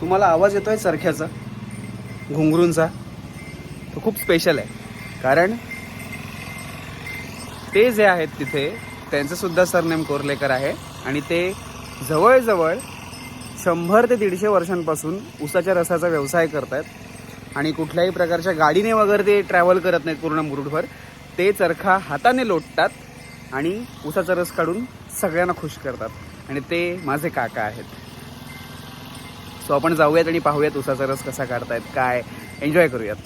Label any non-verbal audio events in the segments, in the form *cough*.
तुम्हाला आवाज येतो आहे चरख्याचा घुंगरूंचा? तो खूप स्पेशल आहे. कारण ते जे आहेत तिथे त्यांचंसुद्धा सरनेम कोरलेकर आहे. आणि ते जवळजवळ शंभर ते दीडशे वर्षांपासून उसाच्या रसाचा व्यवसाय करत आहेत आणि कुठल्याही प्रकारच्या गाडीने वगैरे ते ट्रॅव्हल करत नाहीत पूर्ण मुरुडभर. ते चरखा हाताने लोटतात आणि उसाचा रस काढून सगळ्यांना खुश करतात. आणि ते माझे काका आहेत. सो आपण जाऊयात आणि पाहूयात उसाचा रस कसा काढतायत काय? एन्जॉय करूयात.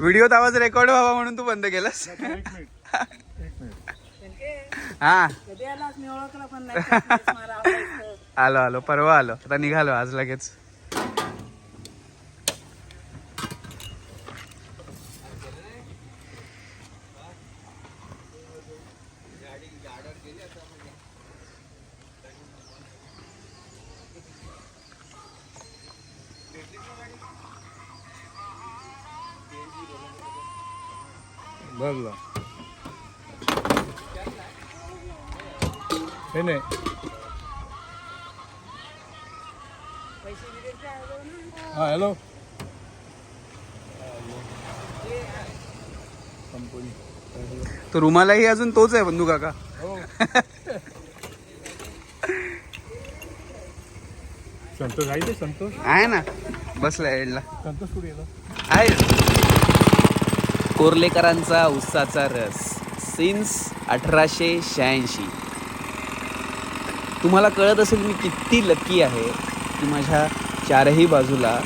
व्हिडिओत आवाज रेकॉर्ड व्हावा म्हणून तू बंद केलास. हा. मी ओळखलं पण नाही. *laughs* आलो आलो. परवा आलो. आता निघालो आज लगेच. भरला हे नाही. हा हॅलो कंपनी. तो रुमालाही अजून तोच आहे बंधू काका. हो. संतोष आहे ते संतोष? आहे ना. बसलाय एडला संतोष कुठे गेला? आहे. कोर्लेकरांचा उसाचा रस. सिन्स अठराशे शहाऐंशी. तुम्हाला कळत असेल मी किती लकी आहे की माझ्या चारही बाजूला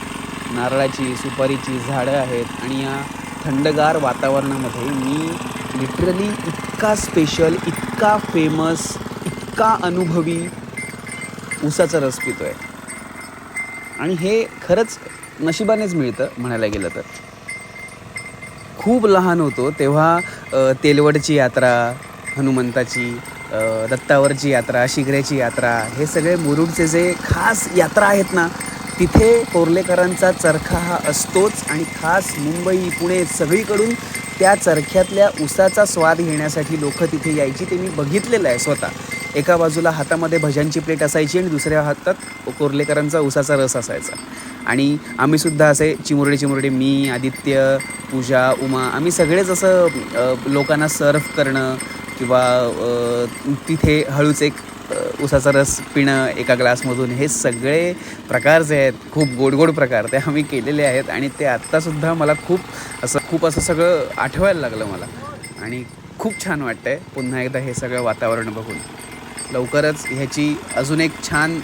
नारळाची सुपारीची झाडं आहेत आणि या थंडगार वातावरणामध्ये मी लिटरली इतका स्पेशल इतका फेमस इतका अनुभवी उसाचा रस पितो आहे आणि हे खरंच नशिबानेच मिळतं म्हणायला गेलं तर. खूप लहान होतो तेव्हा तेलवडची यात्रा हनुमंताची दत्तावरची यात्रा शिगऱ्याची यात्रा हे सगळे मुरुडचे जे खास यात्रा आहेत ना तिथे कोर्लेकरांचा चरखा हा असतोच आणि खास मुंबई पुणे सगळीकडून त्या चरख्यातल्या उसाचा स्वाद घेण्यासाठी लोक तिथे यायची. ते मी बघितलेलं आहे स्वतः. एका बाजूला हातामध्ये भज्यांची प्लेट असायची आणि दुसऱ्या हातात कोर्लेकरांचा उसाचा रस असायचा. आणि आम्ही सुद्धा असे चिमुरडे चिमुरडे मी आदित्य पूजा उमा आम्ही सगळेच असं लोकांना सर्व करणं किंवा तिथे हळूच एक उसाचा रस पिणं एका ग्लासमधून हे सगळे प्रकार जे आहेत खूप गोड गोड प्रकार ते आम्ही केलेले आहेत आणि ते आत्तासुद्धा मला खूप असं खूप असं सगळं आठवायला लागलं मला. आणि खूप छान वाटतं आहे पुन्हा एकदा हे सगळं वातावरण बघून. लवकरच ह्याची अजून एक छान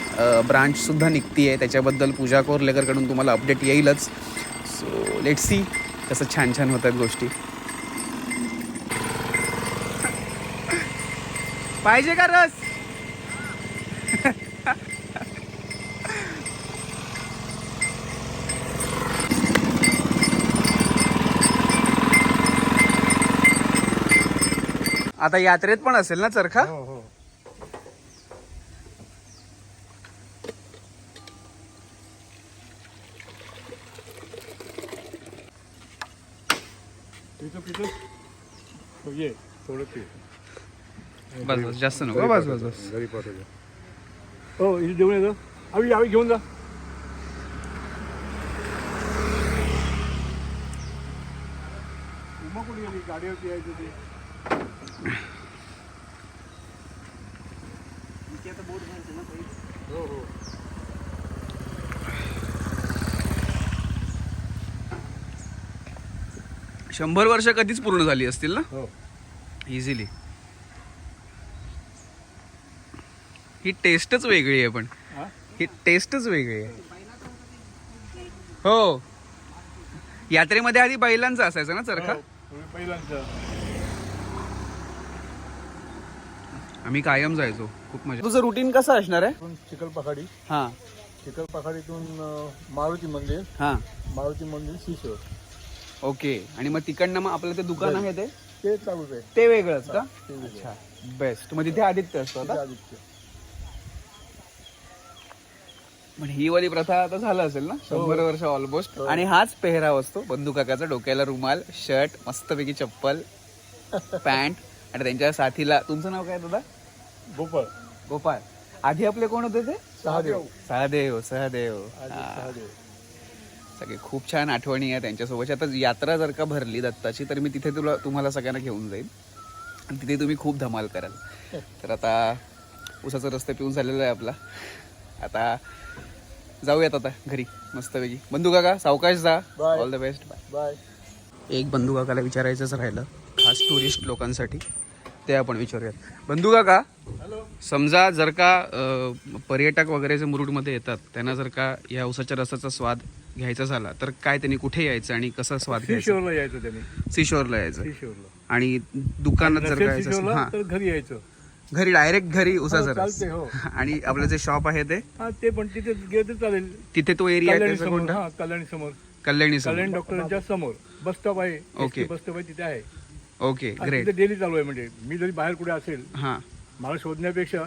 ब्रांचसुद्धा निघती आहे त्याच्याबद्दल पूजा कोरलेकरकडून तुम्हाला अपडेट येईलच. सो लेट सी कसं छान छान होतात गोष्टी. पाहिजे का रस? आता यात्रेत पण असेल ना चरखा? हो हो. पितो हो, पितो ये थोडं पी बस बस जास्त नको. बस बस बस. घरी पाठवतो. हो इथे देऊन येतो आवी आवी घेऊन जा. उमा कुठे गेली? गाडीवरती यायचं ते हो हो. शंभर वर्ष कधीच पूर्ण झाली असतील ना? हो. इझिली ही टेस्टच वेगळी आहे पण. हा? ही टेस्टच वेगळी आहे. हो. यात्रेमध्ये आधी बैलांचा असायचा ना चरखा? हो, आम्ही कायम जायचो. खूप मजा. तुझं रुटीन कसं असणार आहे? चिखलपखाडी. हां. चिखलपखाडीतून मारुती मंदिर. हां. मारुती मंदिर शिशोर ओके. आणि मग तिकडनं मग आपलं ते दुकान आहे ते? ते चालूच आहे. ते वेगळंच का? ते वेगळं. अच्छा. बेस्ट मग तिथे आदित्य असतो आदित्य. पण ही वाली प्रथा आता झालं असेल ना? शंभर वर्ष ऑलमोस्ट आणि हाच पेहराव असतो बंधू काकाचा डोक्याला रुमाल शर्ट मस्तपैकी चप्पल *laughs* पॅन्ट आणि त्यांच्या साथीला. तुमचं नाव काय दादा? भोपाळ गोपाळ. आधी आपले कोण होते ते? सहादेव. सहदेव सहदेव. हा. सहादेव. सगळे खूप छान आठवणी आहे त्यांच्यासोबतची आता यात्रा जर का भरली दत्ताची तर मी तिथे तुला तुम्हाला सगळ्यांना घेऊन जाईन. आणि तिथे तुम्ही खूप धमाल कराल. *laughs* तर आता उसाचा रस्ता पिऊन झालेला आहे आपला. आता जाऊयात आता घरी मस्तपैकी. बंधू काका सावकाश जा. All the best bye bye एक बंधू काकाला विचारायचंच राहिलं खास टुरिस्ट लोकांसाठी. ते आपण विचारूयात. बंधू काका समजा जर का अ, पर्यटक वगैरे जे मुरुडमध्ये येतात त्यांना जर का या उसाच्या रसाचा स्वाद घ्यायचा झाला तर काय त्यांनी कुठे यायचं आणि कसा स्वाद घ्यायचा? सीशोरला यायचं त्यांनी. सिशोरला यायचं. आणि दुकानात जर का यायचं असेल- सीशोरला हा. तर घरी यायचं. घरी डायरेक्ट घरी उसाचा हो, रस. चालते, हो. *laughs* आणि आपलं जे शॉप आहे ते? हा ते पण तिथे गेलं तर चालेल. तिथे तो एरिया आहे कल्याणी त्याचा समोर कोणता हा कल्याणी समोर कल्याणी समोर कल्याणी डॉक्टरांच्या समोर. बस स्टॉप आहे. ओके. बस स्टॉप आहे तिथे आहे. ओके आणि ग्रेट तिथे डेली चालू आहे म्हणजे. मी जरी बाहेर कुठे असेल हां. मला शोधण्यापेक्षा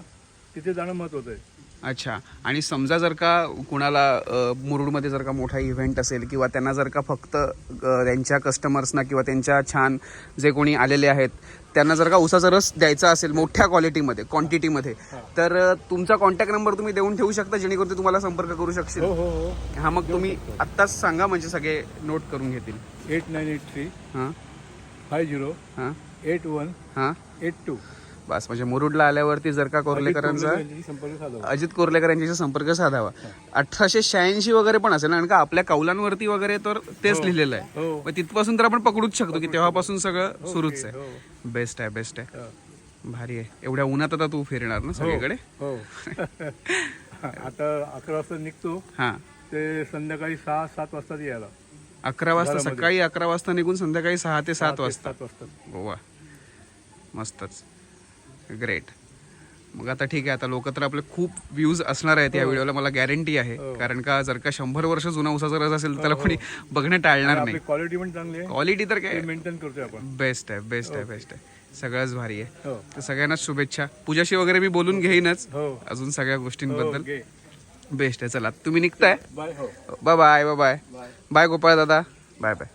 तिथे जाणं महत्वाचं आहे. अच्छा. आणि समजा जर का कुणाला अ, मुरुडमध्ये जर का मोठा इव्हेंट असेल किंवा त्यांना जर का फक्त अ, त्यांच्या कस्टमर्सना किंवा त्यांच्या छान जे कोणी आलेले आहेत त्यांना जर का उसाचा रस द्यायचा असेल मोठ्या क्वालिटीमध्ये क्वांटिटीमध्ये तर तुमचा कॉन्टॅक्ट नंबर तुम्ही देऊन ठेवू शकता जेणेकरून ते तुम्हाला संपर्क करू शकशील. हो हो हो. हा मग तुम्ही आत्ताच सांगा म्हणजे सगळे नोट करून घेतील. एट नाईन एट थ्री हां. फाय झिरो हां. एट वन हां. एट टू बस म्हणजे मुरुडला आल्यावरती जर का कोर्लेकरांचा अजित कोर्लेकर यांच्याशी संपर्क साधावा. अठराशे शहाऐंशी वगैरे पण असेल ना का आपल्या कौलांवरती वगैरे तर तेच लिहिलेलं आहे. हो. मग तिथपासून तर आपण पकडूच शकतो की तेव्हापासून सगळं सुरूच हो आहे. बेस्ट आहे बेस्ट आहे. हो. भारी आहे. एवढ्या उन्हात आता तू फिरणार ना सगळीकडे? हो. *laughs* आता अकरा वाजता निघतो. हा. ते संध्याकाळी सहा सात वाजता यायला. अकरा वाजता सकाळी अकरा वाजता निघून संध्याकाळी सहा ते सात वाजता. सात वाजता. वा. मस्तच. ग्रेट मग आता ठीक आहे आता लोक तर आपले खूप व्ह्यूज असणार आहेत या व्हिडिओला मला गॅरंटी आहे. कारण का जर का शंभर वर्ष जुना उसाचा रस असेल तर त्याला कोणी बघणं टाळणार नाही. क्वालिटी पण चांगली आहे. क्वालिटी तर काय? मेंटेन करतोय आपण. बेस्ट आहे बेस्ट आहे बेस्ट आहे. सगळंच भारी आहे. हो. तर सगळ्यांनाच शुभेच्छा. पूजाशी वगैरे मी बोलून घेईनच. हो. अजून सगळ्या गोष्टींबद्दल. बेस्ट आहे. चला तुम्ही निघताय? हो. Bye bye bye bye Gopal दादा. Bye bye